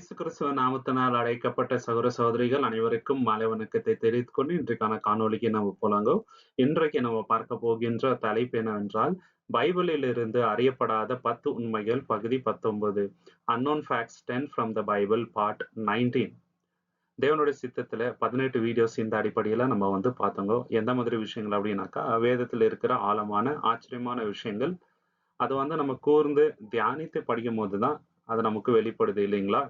இயேசு கிறிஸ்துவ நாமத்தினால் அழைக்கப்பட்ட சகோதர சகோதரிகள் அனைவருக்கும் மாலை வணக்கத்தை தெரிவித்துக் கொண்டு இன்றைக்கான காணொலிக்கு நம்ம போலாங்கோ. இன்றைக்கு நம்ம பார்க்க போகின்ற தலைப்பு என்னவென்றால் பைபிளில் இருந்து அறியப்படாத பத்து உண்மைகள் பகுதி பத்தொன்பது. Unknown facts ten from the Bible part nineteen தேவனுடைய சித்தத்துல பதினெட்டு வீடியோஸ் இந்த அடிப்படையில நம்ம வந்து பார்த்தோங்க. எந்த மாதிரி விஷயங்கள் அப்படின்னாக்கா வேதத்தில் இருக்கிற ஆழமான ஆச்சரியமான விஷயங்கள். அதை வந்து நம்ம கூர்ந்து தியானித்து படிக்கும் போதுதான் அது நமக்கு வெளிப்படுது இல்லைங்களா?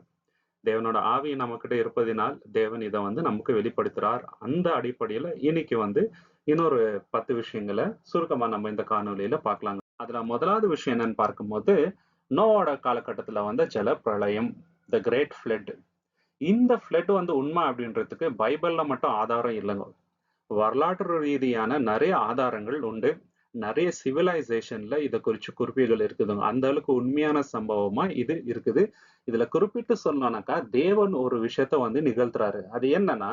தேவனோட ஆவி நம்மக்கிட்ட இருப்பதினால் தேவன் இதை வந்து நமக்கு வெளிப்படுத்துறார். அந்த அடிப்படையில இன்னைக்கு வந்து இன்னொரு பத்து விஷயங்களை சுருக்கமா நம்ம இந்த காணொலியில பார்க்கலாங்க அதுல முதலாவது விஷயம் என்னன்னு பார்க்கும்போது நோவோட காலகட்டத்துல வந்த ஜல பிரளயம் த கிரேட் ஃபிளட் இந்த ஃபிளட் வந்து உண்மை அப்படின்றதுக்கு பைபிள்ல மட்டும் ஆதாரம் இல்லைங்க. வரலாற்று ரீதியான நிறைய ஆதாரங்கள் உண்டு. நிறைய சிவிலைசேஷன்ல இதை குறிச்சு குறிப்புகள் இருக்குதுங்க அந்த அளவுக்கு உண்மையான சம்பவமா இது இருக்குது. இதுல குறிப்பிட்டு சொல்லணும்னாக்கா தேவன் ஒரு விஷயத்த வந்து நிகழ்த்துறாரு. அது என்னன்னா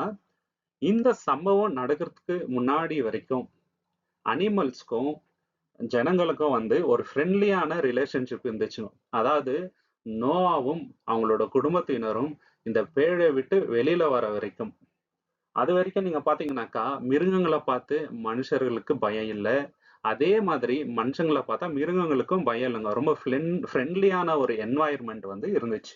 இந்த சம்பவம் நடக்கிறதுக்கு முன்னாடி வரைக்கும் அனிமல்ஸ்க்கும் ஜனங்களுக்கும் வந்து ஒரு ஃப்ரெண்ட்லியான ரிலேஷன்ஷிப் இருந்துச்சு. அதாவது நோவாவும் அவங்களோட குடும்பத்தினரும் இந்த பேழை விட்டு வெளியில வர வரைக்கும். அது வரைக்கும் நீங்க பாத்தீங்கன்னாக்கா மிருகங்களை பார்த்து மனுஷர்களுக்கு பயம் இல்லை. அதே மாதிரி மனுஷங்களை பார்த்தா மிருகங்களுக்கும் பயம் இல்லைங்க. ரொம்ப ஃப்ரெண்ட்லியான ஒரு என்வாயர்மெண்ட் வந்து இருந்துச்சு.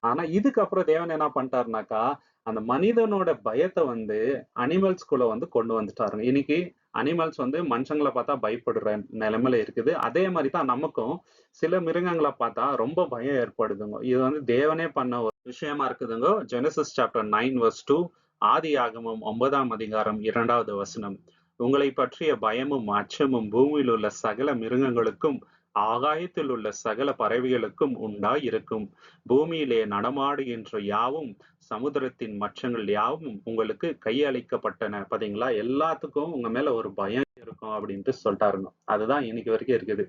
ஆனா இதுக்கப்புறம் தேவன் என்ன பண்ணிட்டாருனாக்கா அந்த மனிதனோட பயத்தை வந்து அனிமல்ஸ்குள்ள வந்து கொண்டு வந்துட்டாருங்க. இன்னைக்கு அனிமல்ஸ் வந்து மனுஷங்களை பார்த்தா பயப்படுற நிலைமையில இருக்குது. அதே மாதிரி தான் நமக்கும் சில மிருகங்களை பார்த்தா ரொம்ப பயம் ஏற்படுதுங்க. இது வந்து தேவனே பண்ண ஒரு விஷயமா இருக்குதுங்க. Genesis chapter nine verse two ஆதி ஆகமம் ஒன்பதாம் அதிகாரம் இரண்டாவது வசனம். உங்களை பற்றிய பயமும் அச்சமும் பூமியில் உள்ள சகல மிருகங்களுக்கும் ஆகாயத்தில் உள்ள சகல பறவைகளுக்கும் உண்டாயிருக்கும். பூமியிலே நடமாடுகின்ற யாவும் சமுத்திரத்தின் மச்சங்கள் யாவும் உங்களுக்கு கையளிக்கப்பட்டன. பாத்தீங்களா? எல்லாத்துக்கும் உங்க மேல ஒரு பயம் இருக்கும் அப்படின்ட்டு சொல்லிட்டாருங்க. அதுதான் இன்னைக்கு வரைக்கும் இருக்குது.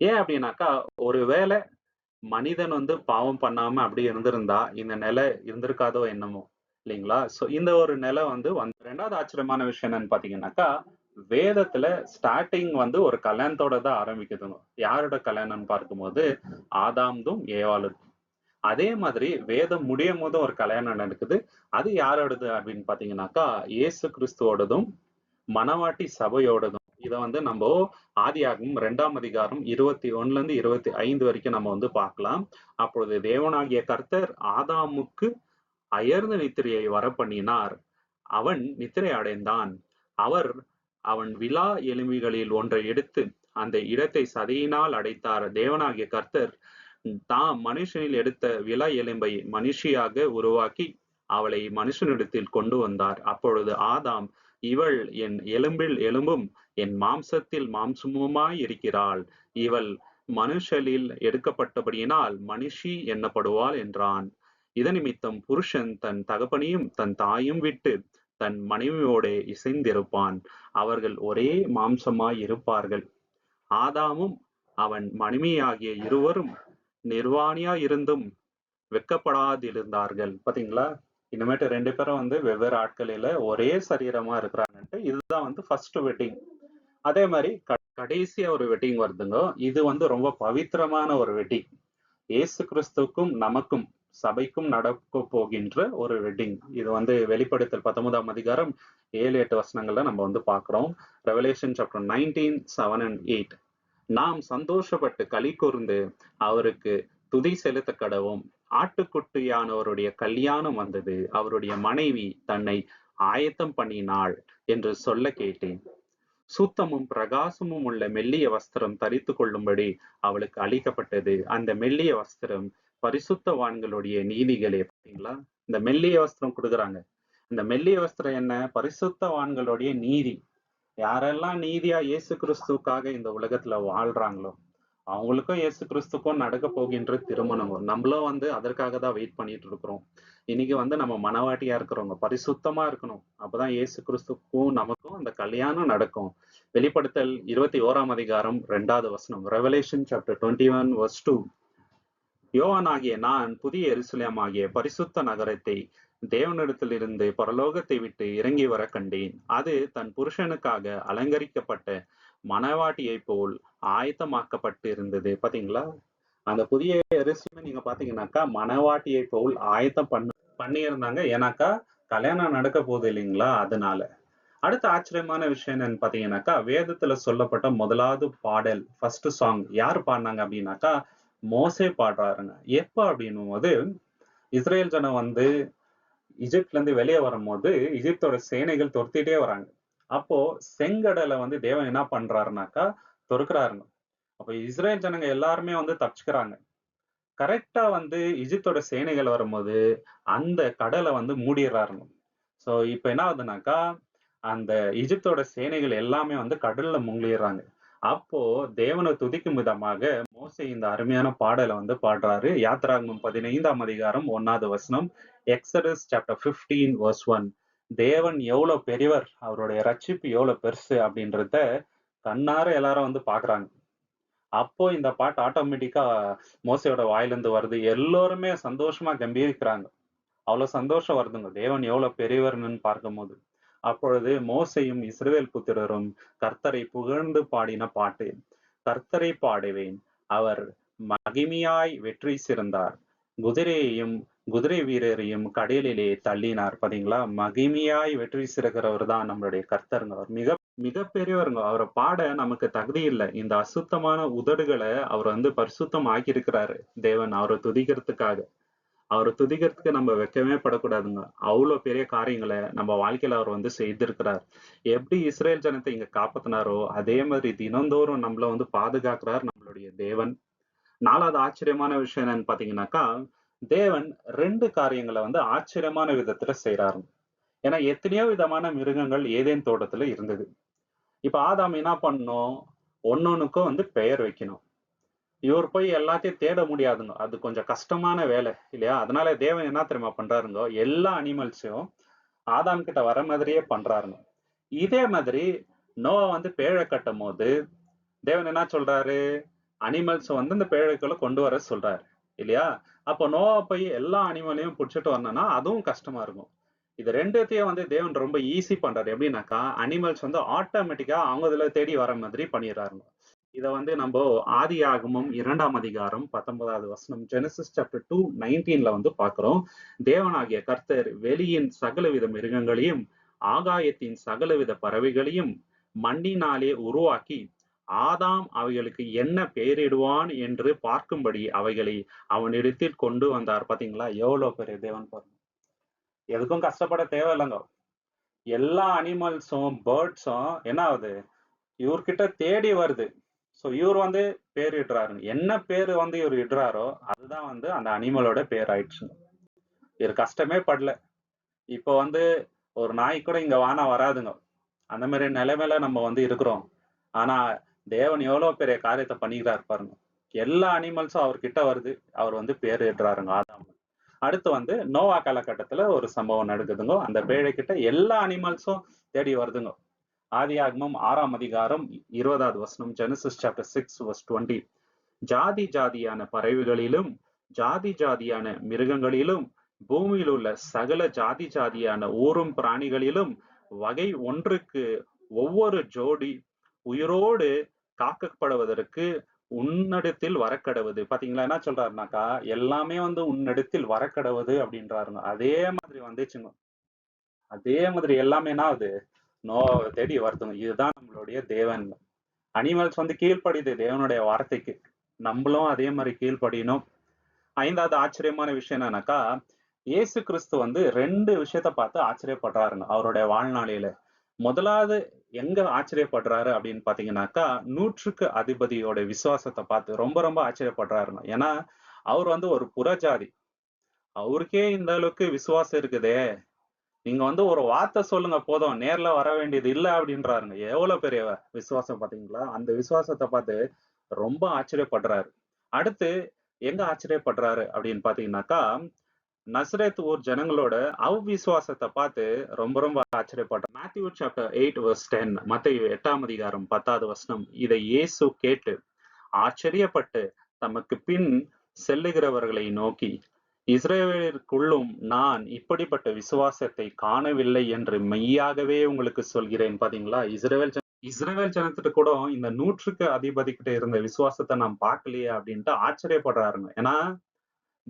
ஏன் அப்படின்னாக்கா ஒருவேளை மனிதன் வந்து பாவம் பண்ணாம அப்படி இருந்திருந்தா இந்த நிலை இருந்திருக்காதோ என்னமோ. இல்லைங்களா? ஸோ இந்த ஒரு நிலை வந்து வந்து ரெண்டாவது ஆச்சரியமான விஷயம் என்னன்னு பாத்தீங்கன்னாக்கா வேதத்துல ஸ்டார்டிங் வந்து ஒரு கல்யாணத்தோட தான் ஆரம்பிக்குதுங்க யாரோட கல்யாணம்னு பார்க்கும்போது ஆதாம்தும் ஏவாளுக்கும். அதே மாதிரி வேதம் முடியும் போதும் ஒரு கல்யாணம் நடக்குது. அது யாரோடது அப்படின்னு பாத்தீங்கன்னாக்கா இயேசு கிறிஸ்துவோடதும் மணவாட்டி சபையோடதும். இதை வந்து நம்ம ஆதியாகும் ரெண்டாம் அதிகாரம் இருபத்தி ஒண்ணுல இருந்து இருபத்தி ஐந்து வரைக்கும் நம்ம வந்து பார்க்கலாம். அப்பொழுது தேவனாகிய கர்த்தர் ஆதாமுக்கு அயர்ந்த நித்திரையை வர பண்ணினார் அவன் நித்திரை அடைந்தான் அவர் அவன் விழா எலும்பிகளில் ஒன்றை எடுத்து அந்த இடத்தை சதையினால் அடைத்தார். தேவனாகிய கர்த்தர் தாம் மனுஷனில் எடுத்த விழா எலும்பை மனுஷியாக உருவாக்கி அவளை மனுஷனிடத்தில் கொண்டு வந்தார். அப்பொழுது ஆதாம் இவள் என் எலும்பில் எலும்பும் என் மாம்சத்தில் மாம்சமுமாய் இருக்கிறாள். இவள் மனுஷலில் எடுக்கப்பட்டபடியினால் மனுஷி எண்ணப்படுவாள் என்றான். இதனிமித்தம் புருஷன் தன் தகப்பனையும் தன் தாயும் விட்டு தன் மனைவியோட இசைந்திருப்பான். அவர்கள் ஒரே மாம்சமாய் இருப்பார்கள். ஆதாமும் அவன் மனைவியாகிய இருவரும் நிர்வாணியா இருந்தும் வெக்கப்படாதிருந்தார்கள் பாத்தீங்களா? இனிமேட்டு ரெண்டு பேரும் வந்து வெவ்வேறு ஆட்களில ஒரே சரீரமா இருக்கிறாங்கன்ட்டு இதுதான் வந்து ஃபர்ஸ்ட் வெட்டிங் அதே மாதிரி கடைசியா ஒரு வெட்டிங் வருதுங்க. இது வந்து ரொம்ப பவித்திரமான ஒரு வெட்டிங் ஏசு கிறிஸ்துக்கும் நமக்கும் சபைக்கும் நடக்க போகின்ற ஒரு வெட்டிங் இது வந்து வெளிப்படுத்தல் பத்தொன்பதாம் அதிகாரம் ஏழு எட்டு வசனங்கள்ல நம்ம வந்து பாக்குறோம் Revelation chapter nineteen seven and eight நாம் சந்தோஷப்பட்டு களி கூர்ந்து அவருக்கு துதி செலுத்த கடவும் ஆட்டுக்குட்டியானவருடைய கல்யாணம் வந்தது. அவருடைய மனைவி தன்னை ஆயத்தம் பண்ணினாள் என்று சொல்ல கேட்டேன். சுத்தமும் பிரகாசமும் உள்ள மெல்லிய வஸ்திரம் தரித்து கொள்ளும்படி அவளுக்கு அளிக்கப்பட்டது. அந்த மெல்லிய வஸ்திரம் பரிசுத்தவான்களுடைய நீதிகளே பார்த்தீங்களா இந்த மெல்லிய வஸ்திரம் கொடுக்குறாங்க. இந்த மெல்லிய வஸ்திரம் என்ன? பரிசுத்தவான்களுடைய நீதி. யாரெல்லாம் நீதியா இயேசு கிறிஸ்துக்காக இந்த உலகத்துல வாழ்றாங்களோ அவங்களுக்கும் இயேசு கிறிஸ்துக்கும் நடக்க போகின்ற திருமணம். நம்மளும் வந்து அதற்காக தான் வெயிட் பண்ணிட்டு இருக்கிறோம். இன்னைக்கு வந்து நம்ம மனவாட்டியா இருக்கிறவங்க பரிசுத்தமா இருக்கணும். அப்பதான் இயேசு கிறிஸ்துக்கும் நமக்கும் அந்த கல்யாணம் நடக்கும். வெளிப்படுத்தல் இருபத்தி ஓராம் அதிகாரம் ரெண்டாவது வசனம். Revelation chapter twenty one verse two யோவானாகிய நான் புதிய எருசலேம் ஆகிய பரிசுத்த நகரத்தை தேவனிடத்திலிருந்து பரலோகத்தை விட்டு இறங்கி வர கண்டேன். அது தன் புருஷனுக்காக அலங்கரிக்கப்பட்ட மணவாட்டியை போல் ஆயத்தமாக்கப்பட்டு இருந்தது பாத்தீங்களா? அந்த புதிய எருசலேமை நீங்க பாத்தீங்கன்னாக்கா மணவாட்டியை போல் ஆயத்தம் பண்ண பண்ணியிருந்தாங்க. ஏன்னாக்கா கல்யாணம் நடக்க போகுது இல்லைங்களா? அதனால. அடுத்த ஆச்சரியமான விஷயம் என்னன்னு பாத்தீங்கன்னாக்கா வேதத்துல சொல்லப்பட்ட முதலாவது பாடல் ஃபர்ஸ்ட் சாங் யார் பாடினாங்க அப்படின்னாக்கா மோசே பாடுறாருங்க. எப்ப அப்படின்னும் போது இஸ்ரேல் ஜனம் வந்து இஜிப்ட்ல இருந்து வெளியே வரும்போது இஜிப்தோட சேனைகள் துரத்திட்டே வராங்க. அப்போ செங்கடலை வந்து தேவன் என்ன பண்றாருனாக்கா தொறுக்கிறாருங்க. அப்ப இஸ்ரேல் ஜனங்க எல்லாருமே வந்து தப்பிச்சுக்கிறாங்க. கரெக்டா வந்து இஜிப்தோட சேனைகள் வரும்போது அந்த கடலை வந்து மூடிடுறாருங்க. சோ இப்ப என்ன ஆகுதுனாக்கா அந்த இஜிப்தோட சேனைகள் எல்லாமே வந்து கடல்ல முங்கிடுறாங்க. அப்போ தேவனை துதிக்கும் விதமாக மோசை இந்த அருமையான பாடலை வந்து பாடுறாரு. யாத்ராங்கம் பதினைந்தாம் அதிகாரம் ஒன்னாவது வசனம் Exodus chapter fifteen verse one தேவன் எவ்வளவு பெரியவர் அவருடைய ரட்சிப்பு எவ்வளவு பெருசு அப்படின்றத கண்ணார எல்லாரும் வந்து பாக்குறாங்க. அப்போ இந்த பாட்டு ஆட்டோமேட்டிக்கா மோசையோட வாயிலிருந்து வருது. எல்லோருமே சந்தோஷமா கம்பீரிக்கிறாங்க. அவ்வளவு சந்தோஷம் வருதுங்க. தேவன் எவ்வளவு பெரியவர்னு பார்க்கும்போது. அப்பொழுது மோசையும் இஸ்ரேல் புத்திரரும் கர்த்தரை புகழ்ந்து பாடின பாட்டு கர்த்தரை பாடுவேன் அவர் மகிமையாய் வெற்றி சிறந்தார். குதிரையையும் குதிரை வீரரையும் கடலிலே தள்ளினார். பாத்தீங்களா? மகிமையாய் வெற்றி சிறக்கிறவர் தான் நம்மளுடைய கர்த்தருங்க அவர் மிக மிக பெரியவருங்க. அவரை பாட நமக்கு தகுதி இல்லை. இந்த அசுத்தமான உதடுகளை அவர் வந்து பரிசுத்தம் ஆக்கியிருக்கிறாரு தேவன் அவரை துதிக்கிறதுக்காக. அவரை துதிக்கிறதுக்கு நம்ம வெக்கமே படக்கூடாதுங்க. அவ்வளவு பெரிய காரியங்களை நம்ம வாழ்க்கையில அவர் வந்து செய்திருக்கிறார். எப்படி இஸ்ரேல் ஜனத்தை இங்க காப்பாத்தினாரோ அதே மாதிரி தினந்தோறும் நம்மள வந்து பாதுகாக்கிறார். நம்மளுடைய தேவன். நாலாவது ஆச்சரியமான விஷயம் என்னன்னு பாத்தீங்கன்னாக்கா தேவன் ரெண்டு காரியங்களை வந்து ஆச்சரியமான விதத்துல செய்யறாரு ஏன்னா எத்தனையோ விதமான மிருகங்கள் ஏதேன் தோட்டத்துல இருந்தது. இப்ப ஆதாம் என்ன பண்ணும் ஒன்னொன்னுக்கும் வந்து பெயர் வைக்கணும். இவர் போய் எல்லாத்தையும் தேட முடியாதுங்க. அது கொஞ்சம் கஷ்டமான வேலை இல்லையா? அதனால தேவன் என்ன தெரியுமா பண்றாருங்க எல்லா அனிமல்ஸையும் ஆதாம் கிட்ட வர மாதிரியே பண்றாருங்க. இதே மாதிரி நோவா வந்து பேழை கட்டும் போது தேவன் என்ன சொல்றாரு? அனிமல்ஸை வந்து இந்த பேழைக்குள்ள கொண்டு வர சொல்றாரு இல்லையா? அப்போ நோவா போய் எல்லா அனிமலையும் பிடிச்சிட்டு வரணும்னா அதுவும் கஷ்டமா இருக்கும். இது ரெண்டுத்தையும் வந்து தேவன் ரொம்ப ஈஸி பண்றாரு. எப்படின்னாக்கா அனிமல்ஸ் வந்து ஆட்டோமேட்டிக்கா அவங்க இதுல தேடி வர மாதிரி பண்ணிடுறாருங்க. இதை வந்து நம்ம ஆதி ஆகமம் இரண்டாம் அதிகாரம் பத்தொன்பதாவது வசனம் ஜெனசிஸ் சாப்டர் டூ நைன்டீன்ல வந்து பாக்குறோம் தேவனாகிய கர்த்தர் வெளியின் சகலவித மிருகங்களையும் ஆகாயத்தின் சகலவித பறவைகளையும் மண்ணினாலே உருவாக்கி ஆதாம் அவைகளுக்கு என்ன பெயரிடுவான் என்று பார்க்கும்படி அவைகளை அவனிடத்தில் கொண்டு வந்தார். பாத்தீங்களா? எவ்வளவு பெரிய தேவன் பாருங்க. எதுக்கும் கஷ்டப்பட தேவையில்லைங்க. எல்லா அனிமல்ஸும் பேர்ட்ஸும் என்ன ஆகுது? இவர்கிட்ட தேடி வருது. ஸோ இவர் வந்து பேர் இடுறாரு என்ன பேர் வந்து இவர் இடுறாரோ அதுதான் வந்து அந்த அனிமலோட பேர் ஆயிடுச்சுங்க இவர் கஷ்டமே படல. இப்போ வந்து ஒரு நாய் கூட இங்க வானா வராதுங்க. அந்த மாதிரி நிலைமையில நம்ம வந்து இருக்கிறோம். ஆனா தேவன் எவ்வளவு பெரிய காரியத்தை பண்ணிக்கிறாரு பாருங்க. எல்லா அனிமல்ஸும் அவர்கிட்ட வருது. அவர் வந்து பேர் இடுறாருங்க ஆதாம். அடுத்து வந்து நோவா காலகட்டத்துல ஒரு சம்பவம் நடக்குதுங்க. அந்த பேழை கிட்ட எல்லா அனிமல்ஸும் தேடி வருதுங்க. ஆதியாகமம் ஆறாம் அதிகாரம் இருபதாவது வசனம் Genesis chapter six verse twenty ஜாதி ஜாதியான பறவைகளிலும் ஜாதி ஜாதியான மிருகங்களிலும் பூமியில் உள்ள சகல ஜாதி ஜாதியான ஊரும் பிராணிகளிலும் வகை ஒன்றுக்கு ஒவ்வொரு ஜோடி உயிரோடு காக்கப்படுவதற்கு உன்னிடத்தில் வரக்கடவுது. பாத்தீங்களா? என்ன சொல்றாருனாக்கா எல்லாமே வந்து உன்னிடத்தில் வரக்கடவுது அப்படின்றாருங்க. அதே மாதிரி வந்துச்சுங்க. அதே மாதிரி எல்லாமே என்ன ஆகுது? நோ தேடி வருதுங்க. இதுதான் நம்மளுடைய தேவன். அனிமல்ஸ் வந்து கீழ்ப்படியுது தேவனுடைய வார்த்தைக்கு. நம்மளும் அதே மாதிரி கீழ்ப்படியணும். ஐந்தாவது ஆச்சரியமான விஷயம் என்னன்னாக்கா இயேசு கிறிஸ்து வந்து ரெண்டு விஷயத்த பார்த்து ஆச்சரியப்படுறாருங்க. அவருடைய வாழ்நாளையில முதலாவது எங்க ஆச்சரியப்படுறாரு அப்படின்னு பாத்தீங்கன்னாக்கா நூற்றுக்கு அதிபதியோட விசுவாசத்தை பார்த்து ரொம்ப ரொம்ப ஆச்சரியப்படுறாருன்னா ஏன்னா அவர் வந்து ஒரு புறஜாதி. அவருக்கே இந்த அளவுக்கு விசுவாசம் இருக்குதே. நீங்க வந்து ஒரு வார்த்தை சொல்லுங்க போதும். நேர்ல வர வேண்டியது இல்ல அப்படின்றாருங்க. எவ்வளவு பெரிய விசுவாசம் பாத்தீங்களா? அந்த விசுவாசத்தை பார்த்து ரொம்ப ஆச்சரியப்படுறாரு. அடுத்து எங்க ஆச்சரியப்படுறாரு அப்படின்னு பாத்தீங்கன்னாக்கா நசரேத் ஊர் ஜனங்களோட அவ்விசுவாசத்தை பார்த்து ரொம்ப ரொம்ப ஆச்சரியப்பட்டோம். Matthew chapter eight verse ten மத்திய எட்டாம் அதிகாரம் பத்தாவது வசனம் இதை இயேசு கேட்டு ஆச்சரியப்பட்டு தமக்கு பின் செல்லுகிறவர்களை நோக்கி இஸ்ரேலிற்குள்ளும் நான் இப்படிப்பட்ட விசுவாசத்தை காணவில்லை என்று மெய்யாகவே உங்களுக்கு சொல்கிறேன். பாத்தீங்களா? இஸ்ரேல் இஸ்ரேல் ஜனத்திட்ட கூட இந்த நூற்றுக்கு அதிபதி கிட்ட இருந்த விசுவாசத்தை நான் பார்க்கலையே அப்படின்ட்டு ஆச்சரியப்படுறாருங்க. ஏன்னா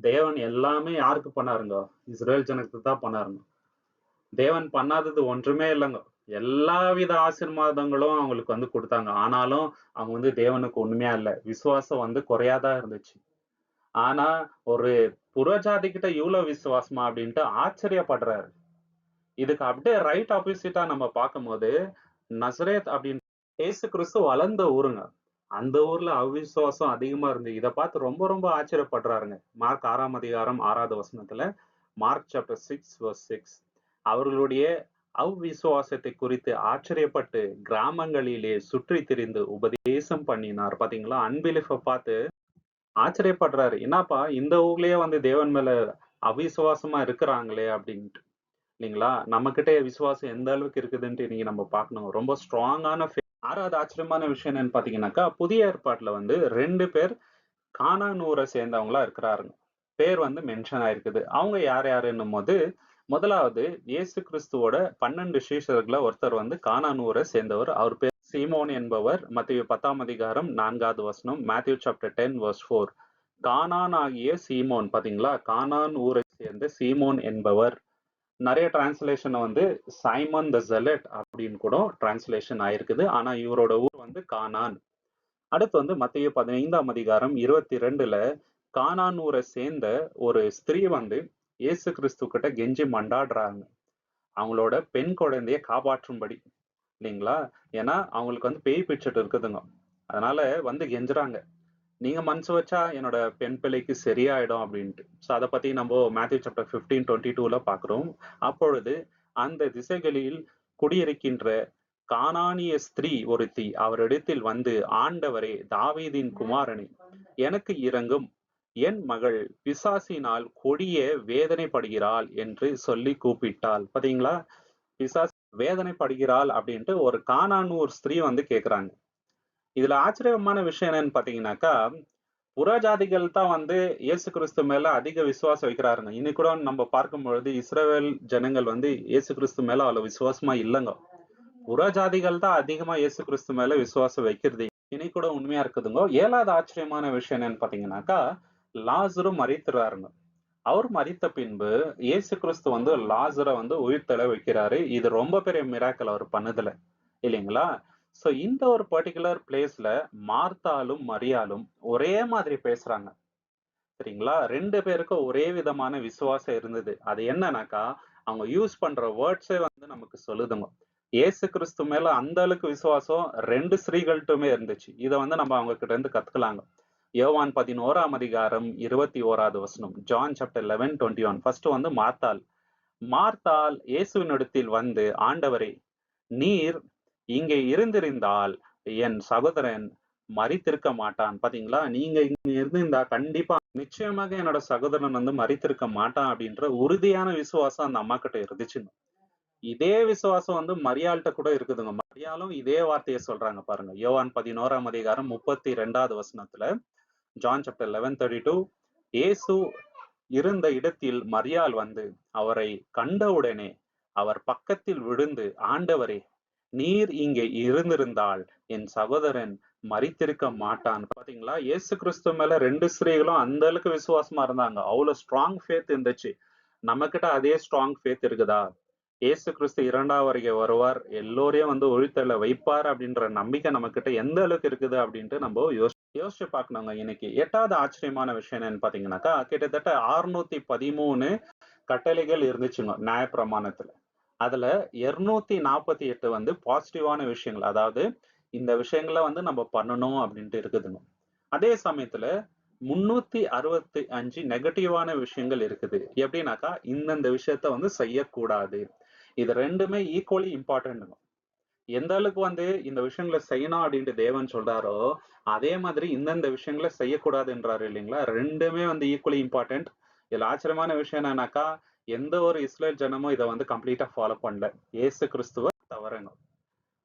தேவன் எல்லாமே யாருக்கு பண்ணாருங்க? இஸ்ரேல் ஜனத்துக்கு தான் பண்ணாருங்க. தேவன் பண்ணாதது ஒன்றுமே இல்லைங்க. எல்லா வித ஆசீர்வாதங்களும் அவங்களுக்கு வந்து கொடுத்தாங்க. ஆனாலும் அவங்க வந்து தேவனுக்கு உண்மையா இல்லை விசுவாசம் வந்து குறையாதான் இருந்துச்சு. ஆனா ஒரு புறஜாதி கிட்ட இவ்வளவு விசுவாசமா அப்படின்ட்டு ஆச்சரியப்படுறாரு. இதுக்கு அப்படியே ரைட் ஆப்போசிட்டா நம்ம பார்க்கும்போது நசரேத் அப்படின்னு ஏசு கிறிஸ்து வளர்ந்த ஊருங்க. அந்த ஊர்ல அவிசுவாசம் அதிகமா இருந்து இதை பார்த்து ரொம்ப ரொம்ப ஆச்சரியப்படுறாருங்க. மார்க் ஆறாம் அதிகாரம் ஆறாவது வசனத்துல மார்க் சாப்டர் சிக்ஸ் சிக்ஸ். அவர்களுடைய அவ்விசுவாசத்தை குறித்து ஆச்சரியப்பட்டு கிராமங்களிலே சுற்றி திரிந்து உபதேசம் பண்ணினார். பாத்தீங்களா? அன்பிலிஃப பார்த்து ஆச்சரியப்படுறாரு. என்னப்பா இந்த ஊர்லயே வந்து தேவன் மேல அவிசுவாசமா இருக்கிறாங்களே அப்படின்ட்டு. இல்லைங்களா? நம்ம கிட்டே விசுவாசம் எந்த அளவுக்கு இருக்குதுன்ட்டு நீங்க நம்ம பார்க்கணும். ரொம்ப ஸ்ட்ராங்கான ஆறாவது ஆச்சரியமான விஷயம் என்னன்னு பாத்தீங்கன்னாக்கா புதிய ஏற்பாட்டுல வந்து ரெண்டு பேர் கானானூரை சேர்ந்தவங்களா இருக்கிறாருங்க. பேர் வந்து மென்ஷன் ஆயிருக்குது. அவங்க யார் யாருன்னும் போது முதலாவது இயேசு கிறிஸ்துவோட பன்னெண்டு சீஷர்களை ஒருத்தர் வந்து கானானூரை சேர்ந்தவர். அவர் பேர் சீமோன் என்பவர். மத்திய பத்தாம் அதிகாரம் நான்காவது வசனம் Matthew chapter ten verse four Canaan ஆகிய சீமோன் பாத்தீங்களா? கானான் ஊரை சேர்ந்த சீமோன் என்பவர். நிறைய டிரான்ஸ்லேஷனை வந்து சைமன் த ஜெலட் அப்படின்னு கூட டிரான்ஸ்லேஷன் ஆயிருக்குது. ஆனால் இவரோட ஊர் வந்து கானான். அடுத்து வந்து மத்திய பதினைந்தாம் அதிகாரம் இருபத்தி ரெண்டுல கானான் ஊரை சேர்ந்த ஒரு ஸ்திரீ வந்து இயேசு கிறிஸ்து கிட்ட கெஞ்சி மண்டாடுறாங்க. அவங்களோட பெண் குழந்தைய காப்பாற்றும்படி. இல்லைங்களா? ஏன்னா அவங்களுக்கு வந்து பேய் பிடிச்சிட்டு இருக்குதுங்க. அதனால வந்து கெஞ்சுறாங்க. நீங்க மனசு வச்சா என்னோட பெண் பிள்ளைக்கு சரியாயிடும் அப்படின்ட்டு. ஸோ அதை பத்தி நம்ம மேத்யூ சாப்டர் பிப்டீன் டுவெண்ட்டி டூல பாக்குறோம் அப்பொழுது அந்த திசைகளில் குடியிருக்கின்ற கானானிய ஸ்திரீ ஒருத்தி அவரிடத்தில் வந்து ஆண்டவரே தாவீதின் குமாரனே எனக்கு இறங்கும் என் மகள் பிசாசினால் கொடிய வேதனைப்படுகிறாள் என்று சொல்லி கூப்பிட்டாள். பாத்தீங்களா? பிசாஸ் வேதனைப்படுகிறாள் அப்படின்ட்டு ஒரு கானானூர் ஸ்திரீ வந்து கேக்குறாங்க. இதுல ஆச்சரியமான விஷயம் என்னன்னு பாத்தீங்கன்னாக்கா புறஜாதிகள் தான் வந்து இயேசு கிறிஸ்து மேல அதிக விசுவாசம் வைக்கிறாருங்க. இன்னைக்கு கூட நம்ம பார்க்கும் பொழுது இஸ்ரேல் ஜனங்கள் வந்து இயேசு கிறிஸ்து மேல அவ்வளவு விசுவாசமா இல்லைங்க. புறஜாதிகள் தான் அதிகமா இயேசு கிறிஸ்து மேல விசுவாசம் வைக்கிறது. இன்னைக்கு கூட உண்மையா இருக்குதுங்க. ஏழாவது ஆச்சரியமான விஷயம் என்னன்னு பாத்தீங்கன்னாக்கா லாசரு மறித்துறாருங்க அவர் மறித்த பின்பு இயேசு கிறிஸ்து வந்து லாசரை வந்து உயிர்த்தலை வைக்கிறாரு. இது ரொம்ப பெரிய மிராக்கள் அவர் பண்ணதுல. இல்லைங்களா? ஸோ இந்த ஒரு பர்டிகுலர் பிளேஸ்ல மார்த்தாலும் மரியாலும் ஒரே மாதிரி பேசுறாங்க. சரிங்களா? ரெண்டு பேருக்கும் ஒரே விதமான விசுவாசம் இருந்தது. அது என்னன்னாக்கா அவங்க யூஸ் பண்ற வேர்ட்ஸே வந்து நமக்கு சொல்லுதுங்க. ஏசு கிறிஸ்து மேல அந்த அளவுக்கு விசுவாசம் ரெண்டு ஸ்ரீகள்ட்டுமே இருந்துச்சு. இதை வந்து நம்ம அவங்க கிட்ட இருந்து கத்துக்கலாங்க. யோவான் பதினோராம் அதிகாரம் இருபத்தி ஓராவது வசனம் John chapter eleven twenty one first வந்து மார்த்தால் மார்த்தால் இயேசுவினிடத்தில் வந்து ஆண்டவரே நீர் இங்கே இருந்திருந்தால் என் சகோதரன் மறித்திருக்க மாட்டான். பாத்தீங்களா? நீங்க இங்க இருந்திருந்தா கண்டிப்பா நிச்சயமாக என்னோட சகோதரன் வந்து மறித்திருக்க மாட்டான் அப்படின்ற உறுதியான விசுவாசம் அந்த அம்மா கிட்ட இருந்துச்சுன்னு இதே விசுவாசம் வந்து மரியாள்கிட்ட கூட இருக்குதுங்க. மரியாலும் இதே வார்த்தையை சொல்றாங்க பாருங்க. யோவான் பதினோராம் அதிகாரம் முப்பத்தி ரெண்டாவது வசனத்துல John chapter eleven thirty two ஏசு இருந்த இடத்தில் மரியாள் வந்து அவரை கண்டவுடனே அவர் பக்கத்தில் விழுந்து ஆண்டவரே நீர் இங்கே இருந்திருந்தால் என் சகோதரன் மறித்திருக்க மாட்டான். பாத்தீங்களா? இயேசு கிறிஸ்து மேல ரெண்டு ஸ்திரீகளும் அந்த அளவுக்கு விசுவாசமா இருந்தாங்க. அவ்வளவு ஸ்ட்ராங் ஃபேத் இருந்துச்சு. நம்ம கிட்ட அதே ஸ்ட்ராங் ஃபேத் இருக்குதா? இயேசு கிறிஸ்து இரண்டாவது வரைக்கும் வருவார். எல்லோரையும் வந்து ஒழித்தல வைப்பார் அப்படின்ற நம்பிக்கை நம்ம கிட்ட எந்த அளவுக்கு இருக்குது அப்படின்ட்டு நம்ம யோசி யோசிச்சு பார்க்கணுங்க. இன்னைக்கு எட்டாவது ஆச்சரியமான விஷயம் என்னன்னு பாத்தீங்கன்னாக்கா கிட்டத்தட்ட ஆறுநூத்தி பதிமூணு கட்டளைகள் இருந்துச்சுங்க. நியாய பிரமாணத்துல அதுல இருநூத்தி நாற்பத்தி எட்டு வந்து பாசிட்டிவான விஷயங்கள். அதாவது இந்த விஷயங்களை வந்து நம்ம பண்ணணும் அப்படின்ட்டு இருக்குதுங்க. அதே சமயத்துல முன்னூத்தி அறுபத்தி அஞ்சு நெகட்டிவான விஷயங்கள் இருக்குது. எப்படின்னாக்கா இந்தந்த விஷயத்த வந்து செய்யக்கூடாது. இது ரெண்டுமே ஈக்குவலி இம்பார்ட்டன்ட் எந்த அளவுக்கு வந்து இந்த விஷயங்களை செய்யணும் அப்படின்ட்டு தேவன் சொல்றாரோ அதே மாதிரி இந்தந்த விஷயங்களை செய்யக்கூடாதுன்றாரு இல்லைங்களா? ரெண்டுமே வந்து ஈக்குவலி இம்பார்ட்டன்ட் இதுல ஆச்சரியமான விஷயம் என்னன்னாக்கா எந்த ஒரு இஸ்ரேல் ஜனமும் இதை வந்து கம்ப்ளீட்டா ஃபாலோ பண்ணல. ஏசு கிறிஸ்துவ தவறுங்க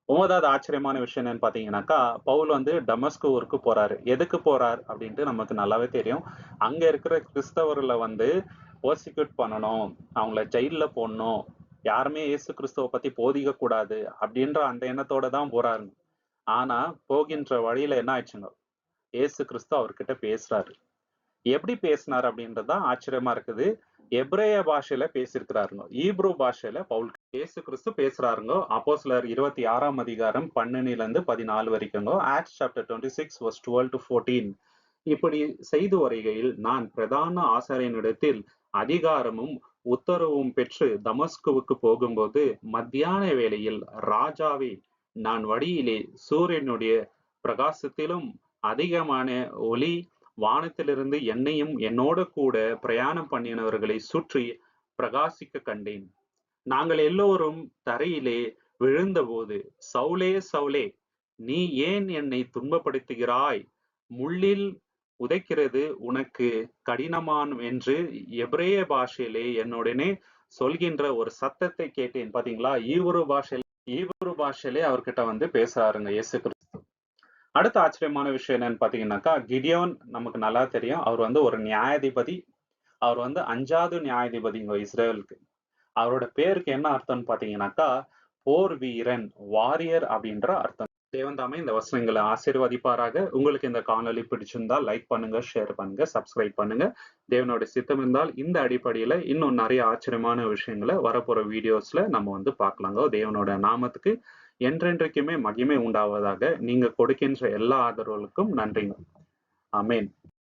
ஒன்பதாவது ஆச்சரியமான விஷயம் என்னன்னு பாத்தீங்கன்னாக்கா பவுல் வந்து டமஸ்கு ஊருக்கு போறாரு. எதுக்கு போறார் அப்படின்ட்டு நமக்கு நல்லாவே தெரியும். அங்க இருக்கிற கிறிஸ்தவர்களை வந்து ப்ரோசிக்யூட் பண்ணணும். அவங்கள ஜெயில போடணும். யாருமே இயேசு கிறிஸ்துவ பத்தி போதிக்க கூடாது அப்படின்ற அந்த எண்ணத்தோட தான் போறாரு. ஆனா போகின்ற வழியில என்ன ஆயிடுச்சுங்க? இயேசு கிறிஸ்து அவர்கிட்ட பேசுறாரு. எப்படி பேசினார் அப்படின்றது தான் ஆச்சரியமா இருக்குது. எப்ரேய பாஷையில பேசியிருக்கிறாருங்க ஈப்ரூ பாஷையில பவுல் ஏசு கிறிஸ்து பேசுறாருங்க. அப்போ சிலர் இருபத்தி ஆறாம் அதிகாரம் பன்னெண்டுல இருந்து பதினாலு வரைக்குங்க. Act chapter twenty six verse twelve to fourteen இப்படி செய்து வருகையில் நான் பிரதான ஆசாரியனிடத்தில் அதிகாரமும் உத்தரவும் பெற்று தமஸ்குவுக்கு போகும்போது மத்தியான வேளையில் ராஜாவே நான் வழியிலே சூரியனுடைய பிரகாசத்திலும் அதிகமான ஒளி வானத்திலிருந்து என்னையும் என்னோட கூட பிரயாணம் பண்ணினவர்களை சுற்றி பிரகாசிக்க கண்டேன். நாங்கள் எல்லோரும் தரையிலே விழுந்தபோது சவுலே சவுலே நீ ஏன் என்னை துன்பப்படுத்துகிறாய்? முள்ளில் உதைக்கிறது உனக்கு கடினமான் என்று எப்ரேய பாஷையிலே என்னுடனே சொல்கின்ற ஒரு சத்தத்தை கேட்டேன். பாத்தீங்களா? ஈவுரு பாஷையில ஈவுரு பாஷையிலே அவர்கிட்ட வந்து பேசுறாருங்க இயேசு அடுத்த ஆச்சரியமான விஷயம் என்னன்னு பாத்தீங்கன்னாக்கா கிடியோன் நமக்கு நல்லா தெரியும். அவர் வந்து ஒரு நியாயாதிபதி. அவர் வந்து அஞ்சாவது நியாயாதிபதிங்க இஸ்ரேலுக்கு. அவரோட பேருக்கு என்ன அர்த்தம்னு பாத்தீங்கன்னாக்கா போர் வீரன் வாரியர் அப்படின்ற அர்த்தம். தேவந்தாமே இந்த வசனங்களை ஆசீர்வதிப்பாராக. உங்களுக்கு இந்த காணொலி பிடிச்சிருந்தா லைக் பண்ணுங்க ஷேர் பண்ணுங்க சப்ஸ்கிரைப் பண்ணுங்க. தேவனோட சித்தம் இருந்தால் இந்த அடிப்படையில இன்னும் நிறைய ஆச்சரியமான விஷயங்களை வரப்போற வீடியோஸ்ல நம்ம வந்து பார்க்கலாங்க. தேவனோட நாமத்துக்கு என்றென்றைக்குமே மகிமை உண்டாவதாக நீங்க கொடுக்கின்ற எல்லா ஆதரவுகளுக்கும் நன்றிங்க. அமேன்